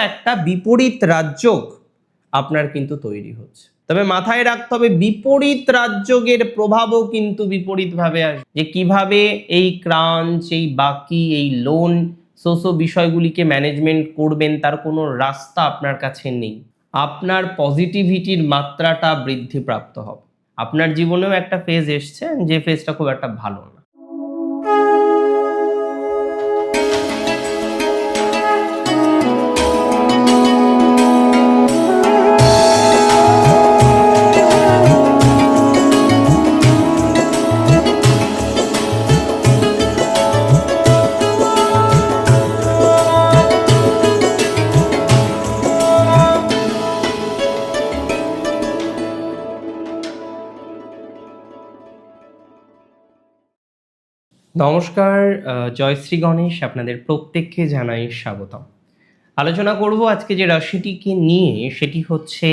একটা বিপরীত রাজ্যক আপনার কিন্তু তৈরি হচ্ছে। তবে মাথায় রাখতে হবে, বিপরীত রাজ্যকের প্রভাবও কিন্তু বিপরীতভাবে আসবে। যে কীভাবে এই ক্রাঞ্চ, এই বাকি, এই লোন, সোসো বিষয়গুলিকে ম্যানেজমেন্ট করবেন, তার কোনো রাস্তা আপনার কাছে নেই। আপনার পজিটিভিটির মাত্রাটা বৃদ্ধিপ্রাপ্ত হবে। আপনার জীবনেও একটা ফেজ এসছে, যে ফেজটা খুব একটা ভালো না। নমস্কার জয়শ্রী গণেশ, আপনাদের প্রত্যেককে জানাই স্বাগতম। আলোচনা করব আজকে যে রাশিটিকে নিয়ে, সেটি হচ্ছে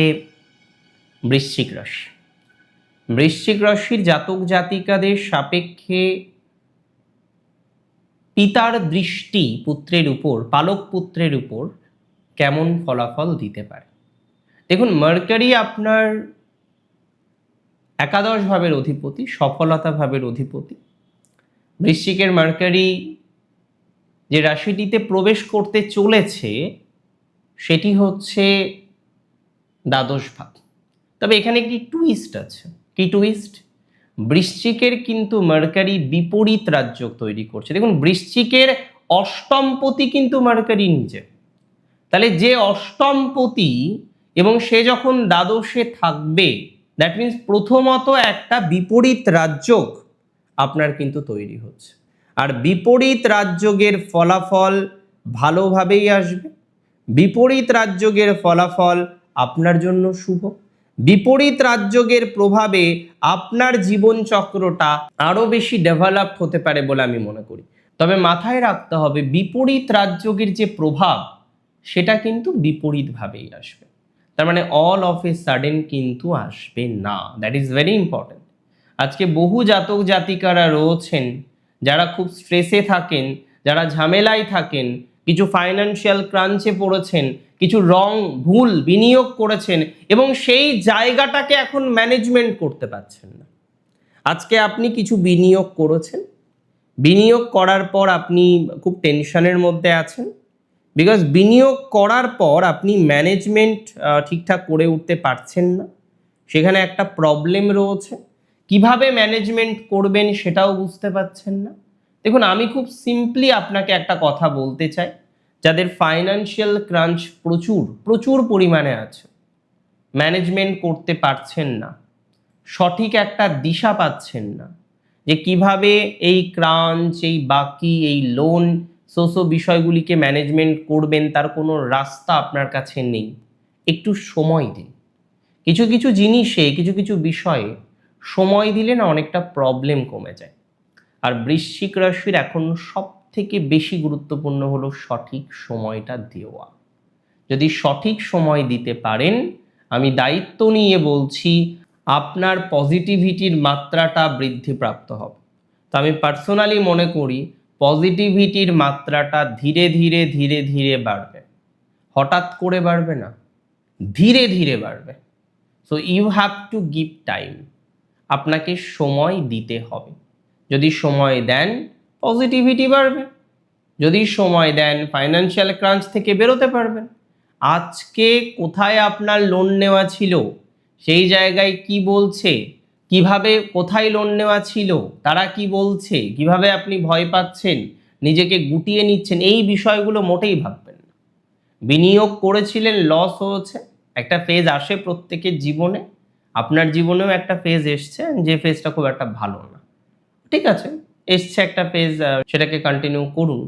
বৃশ্চিক রাশি। বৃশ্চিক রাশির জাতক জাতিকাদের সাপেক্ষে পিতার দৃষ্টি পুত্রের উপর, পালক পুত্রের উপর কেমন ফলাফল দিতে পারে? দেখুন, মার্কারি আপনার একাদশ ভাবের অধিপতি, সফলতা ভাবের অধিপতি বৃশ্চিকের মার্কারি যে রাশিটিতে প্রবেশ করতে চলেছে, সেটি হচ্ছে দ্বাদশ ভাব তবে এখানে একটি টুইস্ট আছে। কি টুইস্ট বৃশ্চিকের কিন্তু মার্কারি বিপরীত রাজ্য তৈরি করছে। দেখুন, বৃশ্চিকের অষ্টমপতি কিন্তু মার্কারি নিজে। তাহলে যে অষ্টমপতি এবং সে যখন দ্বাদশে থাকবে দ্যাট মিন্স প্রথমত একটা বিপরীত রাজ্যক আপনার কিন্তু তৈরি হচ্ছে। আর বিপরীত রাজযোগের ফলাফল ভালোভাবেই আসবে। বিপরীত রাজযোগের ফলাফল আপনার জন্য শুভ। বিপরীত রাজযোগের প্রভাবে আপনার জীবন চক্রটা আরও বেশি ডেভেলপ হতে পারে বলে আমি মনে করি। তবে মাথায় রাখতে হবে, বিপরীত রাজযোগের যে প্রভাব, সেটা কিন্তু বিপরীতভাবেই আসবে। তার মানে অল অফ এ সাডেন কিন্তু আসবে না। দ্যাট ইজ ভেরি ইম্পর্টেন্ট আজকে বহু জাতক জাতিকারা রয়েছেন, যারা খুব স্ট্রেসে থাকেন, যারা ঝামেলায় থাকেন, কিছু ফাইন্যান্সিয়াল ক্রাঞ্চে পড়েছেন, কিছু রং ভুল বিনিয়োগ করেছেন এবং সেই জায়গাটাকে এখন ম্যানেজমেন্ট করতে পারছেন না। আজকে আপনি কিছু বিনিয়োগ করেছেন, বিনিয়োগ করার পর আপনি খুব টেনশনের মধ্যে আছেন বিকজ বিনিয়োগ করার পর আপনি ম্যানেজমেন্ট ঠিকঠাক করে উঠতে পারছেন না, সেখানে একটা প্রবলেম রয়েছে। কীভাবে ম্যানেজমেন্ট করবেন সেটাও বুঝতে পারছেন না। দেখুন, আমি খুব সিম্পলি আপনাকে একটা কথা বলতে চাই। যাদের ফাইনান্সিয়াল ক্রাঞ্চ প্রচুর প্রচুর পরিমাণে আছে ম্যানেজমেন্ট করতে পারছেন না, সঠিক একটা দিশা পাচ্ছেন না, যে কীভাবে এই ক্রাঞ্চ এই বাকি, এই লোন সোসো বিষয়গুলিকে ম্যানেজমেন্ট করবেন, তার কোনো রাস্তা আপনার কাছে নেই। একটু সময় দিন। কিছু কিছু জিনিসে, কিছু কিছু বিষয়ে সময় দিলে না অনেকটা প্রবলেম কমে যায়। আর বৃশ্চিক রাশির এখন সব থেকে বেশি গুরুত্বপূর্ণ হলো সঠিক সময়টা দেওয়া। যদি সঠিক সময় দিতে পারেন, আমি দায়িত্ব নিয়ে বলছি, আপনার পজিটিভিটির মাত্রাটা বৃদ্ধিপ্রাপ্ত হবে। তো আমি পার্সোনালি মনে করি পজিটিভিটির মাত্রাটা ধীরে ধীরে ধীরে ধীরে বাড়বে। হঠাৎ করে বাড়বে না, ধীরে ধীরে বাড়বে। So you have to give time আপনাকে সময় দিতে হবে। যদি সময় দেন পজিটিভিটি বাড়বে। যদি সময় দেন ফাইন্যান্সিয়াল ক্রাঞ্চ থেকে বেরোতে পারবেন। আজকে কোথায় আপনার লোন নেওয়া ছিল? সেই জায়গায় কি বলছে? কীভাবে কোথায় লোন নেওয়া ছিল? তারা কি বলছে? কীভাবে আপনি ভয় পাচ্ছেন? নিজেকে গুটিয়ে নিচ্ছেন? এই বিষয়গুলো মোটেই ভাববেন না। বিনিয়োগ করেছিলেন লস হয়েছে। একটা ফেজ আসে প্রত্যেকের জীবনে। আপনার জীবনেও একটা ফেজ এসছে, যে ফেজটা খুব একটা ভালো না। ঠিক আছে? এসছে একটা ফেজ সেটাকে কন্টিনিউ করুন।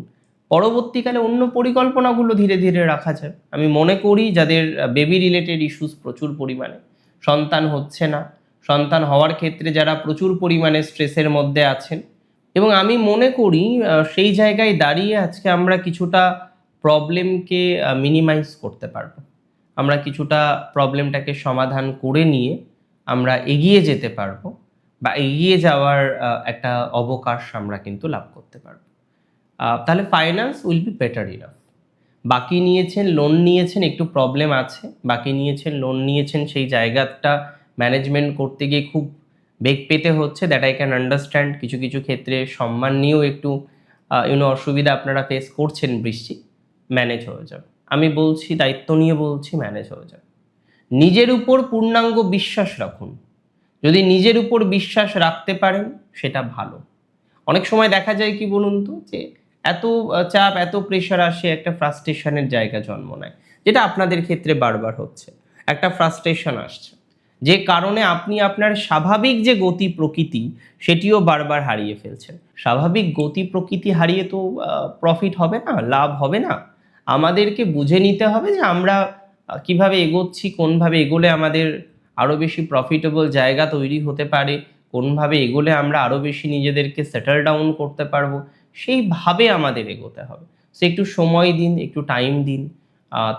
পরবর্তীকালে অন্য পরিকল্পনাগুলো ধীরে ধীরে রাখা যায় আমি মনে করি যাদের বেবি রিলেটেড ইস্যুস প্রচুর পরিমাণে, সন্তান হচ্ছে না, সন্তান হওয়ার ক্ষেত্রে যারা প্রচুর পরিমাণে স্ট্রেসের মধ্যে আছেন, এবং আমি মনে করি সেই জায়গায় দাঁড়িয়ে আজকে আমরা কিছুটা প্রবলেমকে মিনিমাইজ করতে পারব। আমরা কিছুটা প্রবলেমটাকে সমাধান করে নিয়ে আমরা এগিয়ে যেতে পারব বা এগিয়ে যাওয়ার একটা অবকাশ আমরা কিন্তু লাভ করতে পারব। তাহলে finance will be better enough বাকি নিয়েছেন লোন নিয়েছেন, একটু প্রবলেম আছে। বাকি নিয়েছেন লোন নিয়েছেন, সেই জায়গাটা ম্যানেজমেন্ট করতে গিয়ে খুব বেগ পেতে হচ্ছে দ্যাট আই ক্যান আন্ডারস্ট্যান্ড কিছু কিছু ক্ষেত্রে সম্মান নিয়েও একটু ইউনো অসুবিধা আপনারা ফেস করছেন বৃষ্টি ম্যানেজ হয়ে যাবে। আমি বলছি, দায়িত্ব নিয়ে বলছি ম্যানেজ হয়ে যাবে। নিজের উপর পূর্ণাঙ্গ বিশ্বাস রাখুন। যদি নিজের উপর বিশ্বাস রাখতে পারেন, সেটা ভালো। অনেক সময় দেখা যায় কি বলুন তো, যে এত চাপ, এত প্রেশার আসে, একটা ফ্রাস্ট্রেশনের জায়গা জন্ম নেয়, যেটা আপনাদের ক্ষেত্রে বারবার হচ্ছে। একটা ফ্রাস্ট্রেশন আসছে। যে কারণে আপনি আপনার স্বাভাবিক যে গতি প্রকৃতি, সেটিও বারবার হারিয়ে ফেলছেন। স্বাভাবিক গতি প্রকৃতি হারিয়ে তো প্রফিট হবে না, লাভ হবে না। আমাদেরকে বুঝে নিতে হবে যে আমরা কীভাবে এগোচ্ছি, কোনভাবে এগোলে আমাদের আরও বেশি প্রফিটেবল জায়গা তৈরি হতে পারে, কোনভাবে এগোলে আমরা আরও বেশি নিজেদেরকে সেটেল ডাউন করতে পারব, সেইভাবে আমাদের এগোতে হবে। সে একটু সময় দিন, একটু টাইম দিন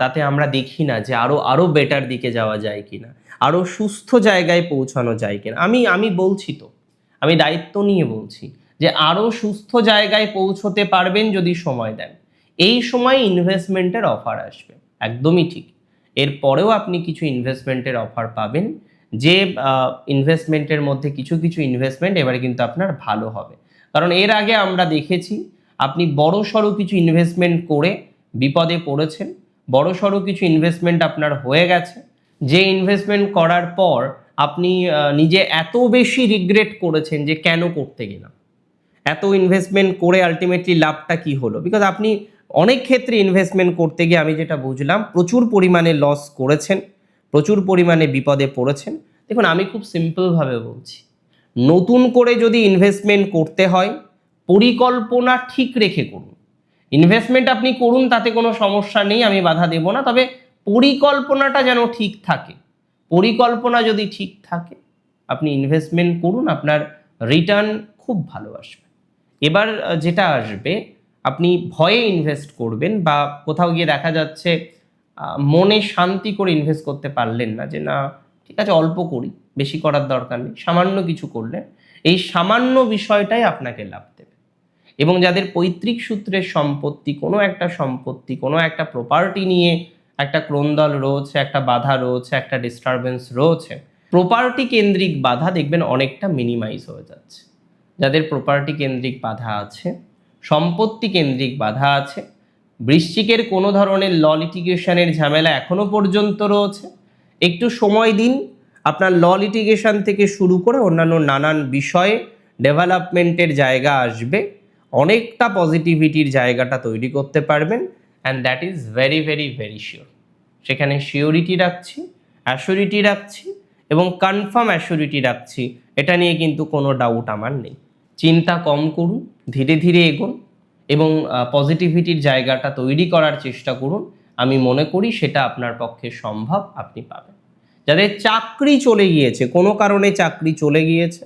তাতে আমরা দেখি না যে আরও আরও বেটার দিকে যাওয়া যায় কি না আরও সুস্থ জায়গায় পৌঁছানো যায় কিনা। আমি আমি বলছি তো, আমি দায়িত্ব নিয়ে বলছি যে আরও সুস্থ জায়গায় পৌঁছতে পারবেন যদি সময় দেন। এই সময় ইনভেস্টমেন্টের অফার আসবে, একদমই ঠিক। এরপরেও আপনি কিছু ইনভেস্টমেন্টের অফার পাবেন। যে ইনভেস্টমেন্টের মধ্যে কিছু কিছু ইনভেস্টমেন্ট এবারে কিন্তু আপনার ভালো হবে। কারণ এর আগে আমরা দেখেছি, আপনি বড় সড়ো কিছু ইনভেস্টমেন্ট করে বিপদে পড়েছেন, বড় সড়ো কিছু ইনভেস্টমেন্ট আপনার হয়ে গেছে। যে ইনভেস্টমেন্ট করার পর আপনি নিজে এত বেশি রিগ্রেট করেছেন যে কেন করতে গেলাম? এত ইনভেস্টমেন্ট করে আলটিমেটলি লাভটা কি হলো? বিকজ আপনি অনেক ক্ষেত্রে ইনভেস্টমেন্ট করতে গিয়ে আমি যেটা বুঝলাম, প্রচুর পরিমাণে লস করেছেন, প্রচুর পরিমাণে বিপদে পড়েছেন। দেখুন, আমি খুব সিম্পলভাবে বলছি। নতুন করে যদি ইনভেস্টমেন্ট করতে হয়, পরিকল্পনা ঠিক রেখে করুন। ইনভেস্টমেন্ট আপনি করুন, তাতে কোনো সমস্যা নেই, আমি বাধা দেব না, তবে পরিকল্পনাটা যেন ঠিক থাকে। পরিকল্পনা যদি ঠিক থাকে, আপনি ইনভেস্টমেন্ট করুন, আপনার রিটার্ন খুব ভালো আসবে। এবার যেটা আসবে আপনি ভয়ে ইনভেস্ট করবেন বা কোথাও গিয়ে দেখা যাচ্ছে মনে শান্তি করে ইনভেস্ট করতে পারলেন না যে, না, ঠিক আছে, অল্প করি, বেশি করার দরকার নেই, সামান্য কিছু করলেন। এই সামান্য বিষয়টাই আপনাকে লাভ দেবে। এবং যাদের পৈতৃক সূত্রের সম্পত্তি, কোনো একটা সম্পত্তি, কোনো একটা প্রপার্টি নিয়ে একটা ক্রন্দল রয়েছে, একটা বাধা রয়েছে, একটা ডিস্টারবেন্স রয়েছে প্রপার্টি কেন্দ্রিক বাধা দেখবেন অনেকটা মিনিমাইজ হয়ে যাচ্ছে। যাদের প্রপার্টি কেন্দ্রিক বাধা আছে সম্পত্তি কেন্দ্রিক বাধা আছে। বৃশ্চিকের কোনো ধরনের ল লিটিগেশনের ঝামেলা এখনও পর্যন্ত রয়েছে। একটু সময় দিন, আপনার ল লিটিগেশন থেকে শুরু করে অন্যান্য নানান বিষয়ে ডেভেলপমেন্টের জায়গা আসবে। অনেকটা পজিটিভিটির জায়গাটা তৈরি করতে পারবেন and that is very very very sure সেখানে শিওরিটি রাখছি অ্যাসিওরিটি রাখছি, এবং কনফার্ম অ্যাসিওরিটি রাখছি, এটা নিয়ে কিন্তু কোনো ডাউট আমার নেই। চিন্তা কম করুন ধীরে ধীরে এগোন এবং পজিটিভিটির জায়গাটা তৈরি করার চেষ্টা করুন। আমি মনে করি সেটা আপনার পক্ষে সম্ভব, আপনি পাবেন। যাদের চাকরি চলে গিয়েছে, কোনো কারণে চাকরি চলে গিয়েছে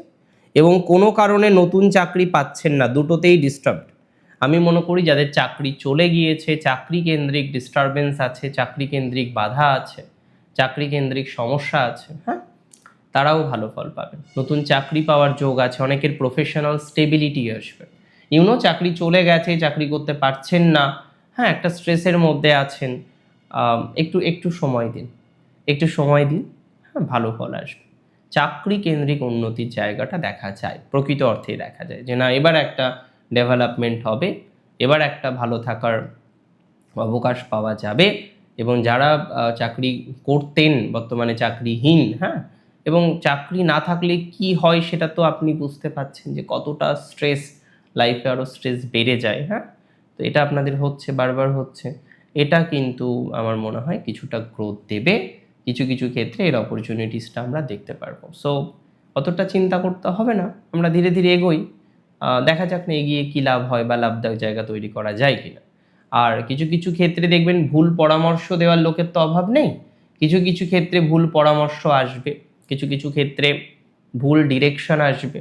এবং কোনো কারণে নতুন চাকরি পাচ্ছেন না, দুটোতেই ডিস্টার্বড আমি মনে করি যাদের চাকরি চলে গিয়েছে, চাকরি কেন্দ্রিক ডিস্টারবেন্স আছে, চাকরি কেন্দ্রিক বাধা আছে, চাকরি কেন্দ্রিক সমস্যা আছে হ্যাঁ? তারাও ভালো ফল পাবেন। নতুন চাকরি পাওয়ার যোগ আছে, অনেকের প্রফেশনাল স্টেবিলিটি আসবে। ইউনো চাকরি চলে গেছে, চাকরি করতে পারছেন না। হ্যাঁ একটা স্ট্রেসের মধ্যে আছেন। একটু একটু সময় দিন। একটু সময় দিন হ্যাঁ ভালো ফল আসবে। চাকরি কেন্দ্রিক উন্নতির জায়গাটা দেখা যায়, প্রকৃত অর্থেই দেখা যায় যে, না, এবার একটা ডেভেলপমেন্ট হবে, এবার একটা ভালো থাকার অবকাশ পাওয়া যাবে এবং যারা চাকরি করতেন, বর্তমানে চাকরিহীন হ্যাঁ এবং চাকরি না থাকলে কি হয় সেটা তো আপনি বুঝতে পারছেন যে, কতটা স্ট্রেস লাইফে আরও স্ট্রেস বেড়ে যায় হ্যাঁ? তো এটা আপনাদের হচ্ছে, বারবার হচ্ছে। এটা কিন্তু আমার মনে হয় কিছুটা গ্রোথ দেবে। কিছু কিছু ক্ষেত্রে এর অপরচুনিটিসটা আমরা দেখতে পারব। সো অতটা চিন্তা করতে হবে না। আমরা ধীরে ধীরে এগোই। দেখা যাক না এগিয়ে কী লাভ হয় বা লাভদায়ক জায়গা তৈরি করা যায় কি না আর কিছু কিছু ক্ষেত্রে দেখবেন ভুল পরামর্শ দেওয়ার লোকের তো অভাব নেই। কিছু কিছু ক্ষেত্রে ভুল পরামর্শ আসবে। কিছু কিছু ক্ষেত্রে ভুল ডিরেকশন আসবে।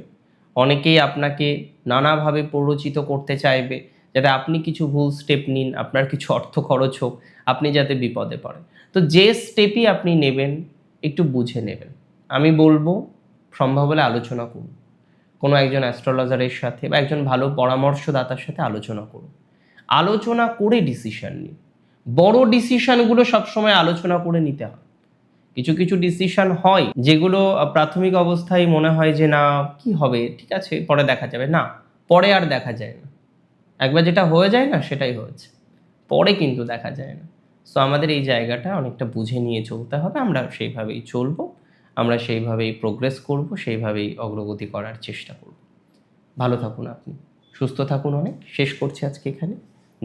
অনেকেই আপনাকে নানাভাবে প্ররোচিত করতে চাইবে, যাতে আপনি কিছু ভুল স্টেপ নিন, আপনার কিছু অর্থ খরচ হোক, আপনি যাতে বিপদে পড়েন। তো যে স্টেপই আপনি নেবেন, একটু বুঝে নেবেন। আমি বলব, সম্ভব হলে আলোচনা করুন। কোনো একজন অ্যাস্ট্রোলজারের সাথে বা একজন ভালো পরামর্শদাতার সাথে আলোচনা করুন। আলোচনা করে ডিসিশন নিন। বড় ডিসিশনগুলো সবসময় আলোচনা করে নিতে হয়। কিছু কিছু ডিসিশন হয় যেগুলো প্রাথমিক অবস্থায় মনে হয় যে না, কি হবে? ঠিক আছে, পরে দেখা যাবে। না, পরে আর দেখা যায় না। একবার যেটা হয়ে যায় না, সেটাই হয়েছে। পরে কিন্তু দেখা যায় না। সো আমাদের এই জায়গাটা অনেকটা বুঝে নিয়ে চলতে হবে। আমরা সেইভাবেই চলবো। আমরা সেইভাবেই প্রোগ্রেস করব, সেইভাবেই অগ্রগতি করার চেষ্টা করব। ভালো থাকুন আপনি। সুস্থ থাকুন অনেক। শেষ করছি আজকে এখানে।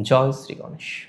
জয় শ্রী গণেশ।